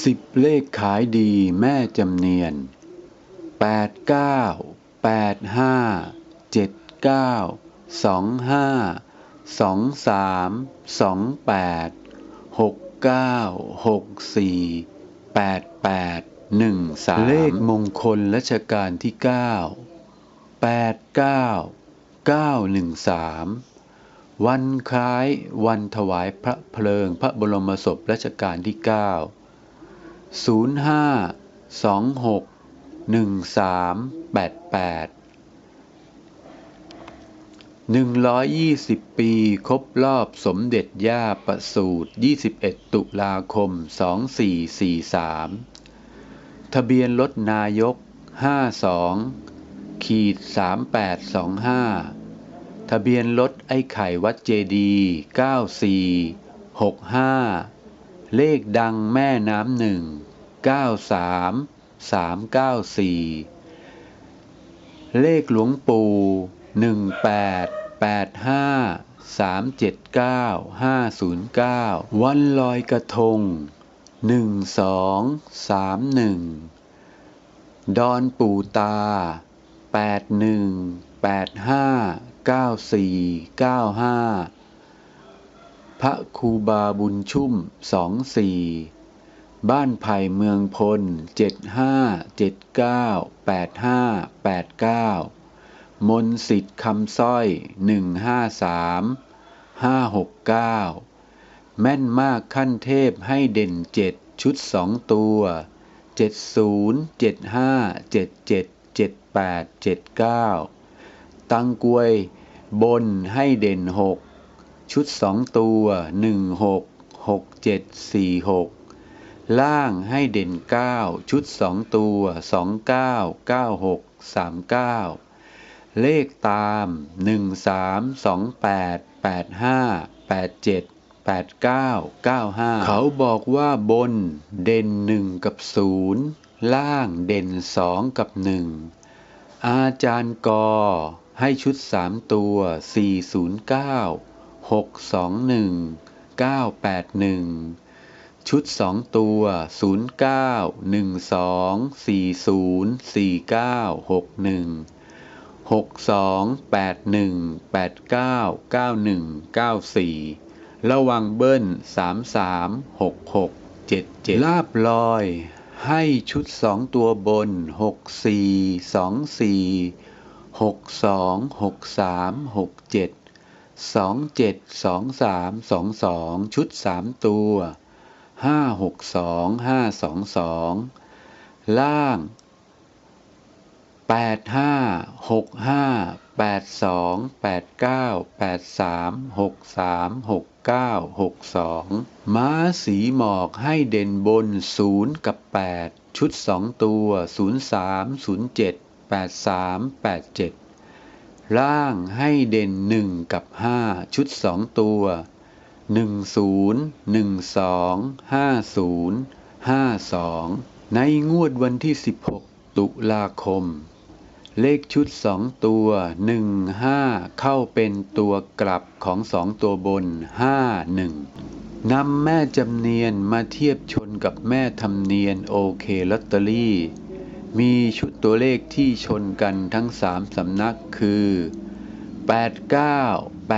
สิบเลขขายดีแม่จำเนียนแปดเก้าแปดห้าเจ็ดเก้าสองห้าสองสามสองแปดหกเก้าหกสี่แปดแปดหนึ่งสามเลขมงคลรัชกาลที่เก้าแปดเก้าเก้าหนึ่งสามวันคล้ายวันถวายพระเพลิงพระบรมศพรัชกาลที่ 9 05 26 13 88 120ปีครบรอบสมเด็จย่าประสูติ21ตุลาคม2443ทะเบียนรถนายก52ขีด3825ทะเบียนรถไอ้ไข่วัดเจดีย์94 65 เลขดังแม่น้ำหนึ่งเก้าสามสามเก้าสี่เลขหลวงปู่หนึ่งแปดแปดห้าสามเจ็ดเก้าห้าศูนย์เก้าวันลอยกระทงหนึ่งสองสามหนึ่งดอนปู่ตาแปดหนึ่งแปดห้าเก้าสี่เก้าห้า พระคูบาบุญชุ่มสองสี่บ้านไผ่เมืองพลเจ็ดห้าเจ็ดเก้าแปดห้าแปดเก้ามนสิทธิ์คำสร้อยหนึ่งห้าสามห้าหกเก้าแม่นมากขั้นเทพให้เด่นเจ็ดชุดสองตัวเจ็ดศูนย์เจ็ดห้าเจ็ดเจ็ดเจ็ดแปดเจ็ดเก้าตังกวยบนให้เด่นหก ชุด2ตัว16 67 46ล่างให้เด่น9ชุด2ตัว29 96 39เลขตาม13 28 85 87 89 95เขาบอกว่าบนเด่น1กับ0ล่างเด่น2กับ1อาจารย์กอให้ชุด3ตัว 621 981 ชุด 2 ตัว 09 12 40 49 61 62 81 89 91 94 ระวังเบิ้ล 33 66 77 ลาบลอย ให้ชุด 2 ตัวบน 64 24 62 63 67 27 23 22ชุด3ตัว562 522ล่าง85 65 82 89 83 63 69 62ม้าสีหมอกให้เด่นบน0กับ8ชุด2ตัว03 07 83 87 ล่างให้เด่น1กับ5ชุด2ตัว10 12 50 52ในงวดวันที่16ตุลาคม เลขชุด2ตัว1 5เข้าเป็นตัวกลับของ2ตัวบน5 1นำแม่จำเนียนมาเทียบชนกับแม่ทำเนียนโอเคลอตเตอรี่ มีชุดตัวเลขที่ชนกันทั้ง 3 สำนักคือ 89 85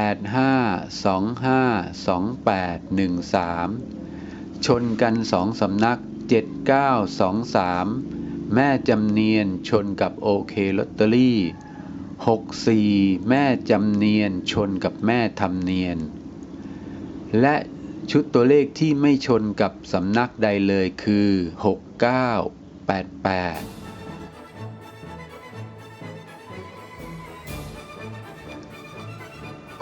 25 28 13 ชนกัน2สำนัก 79 23 แม่จำเนียนชนกับโอเคลอตเตอรี่ 64 แม่จำเนียนชนกับแม่ทำเนียน และชุดตัวเลขที่ไม่ชนกับสำนักใดเลยคือ 69 88